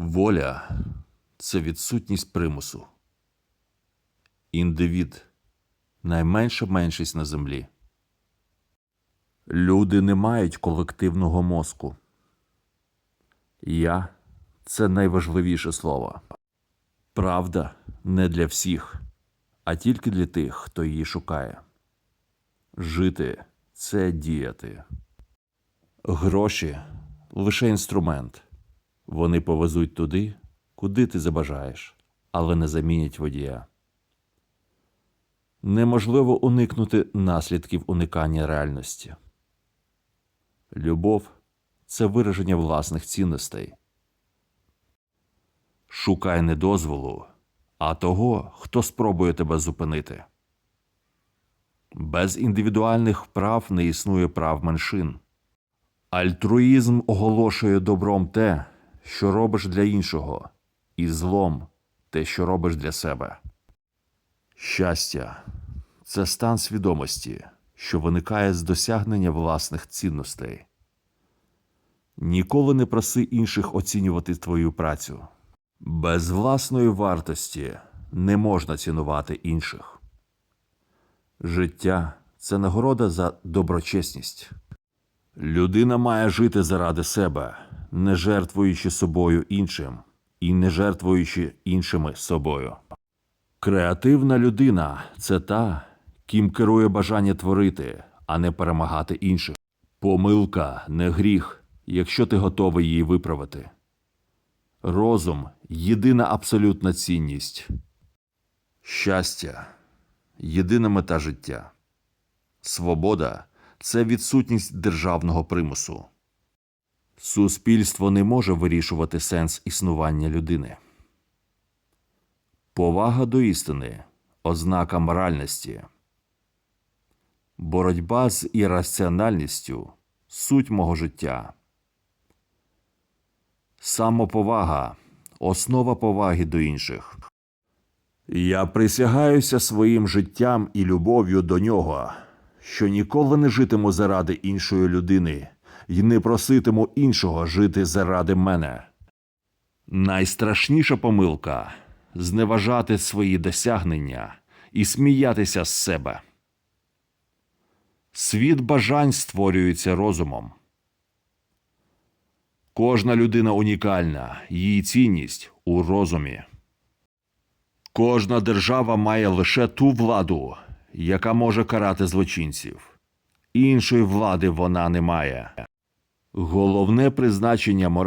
Воля це відсутність примусу. Індивід найменша меншість на землі. Люди не мають колективного мозку. Я це найважливіше слово. Правда не для всіх, а тільки для тих, хто її шукає. Жити це діяти. Гроші лише інструмент. Вони повезуть туди, куди ти забажаєш, але не замінять водія. Неможливо уникнути наслідків уникання реальності. Любов це вираження власних цінностей. Шукай не дозволу, а того, хто спробує тебе зупинити. Без індивідуальних прав не існує прав меншин. Альтруїзм оголошує добром те, що робиш для іншого, і злом те, що робиш для себе. Щастя це стан свідомості, що виникає з досягнення власних цінностей. Ніколи не проси інших оцінювати твою працю. Без власної вартості не можна цінувати інших. Життя це нагорода за доброчесність. Людина має жити заради себе, не жертвуючи собою іншим і не жертвуючи іншими собою. Креативна людина це та, ким керує бажання творити, а не перемагати інших. Помилка не гріх, якщо ти готовий її виправити. Розум єдина абсолютна цінність. Щастя єдина мета життя. Свобода це відсутність державного примусу. Суспільство не може вирішувати сенс існування людини. Повага до істини ознака моральності. Боротьба з ірраціональністю суть мого життя. Самоповага основа поваги до інших. Я присягаюся своїм життям і любов'ю до нього, що ніколи не житиму заради іншої людини і не проситиму іншого жити заради мене. Найстрашніша помилка зневажати свої досягнення і сміятися з себе. Світ бажань створюється розумом. Кожна людина унікальна, її цінність у розумі. Кожна держава має лише ту владу, яка може карати злочинців. Іншої влади вона не має. Головне призначення моралі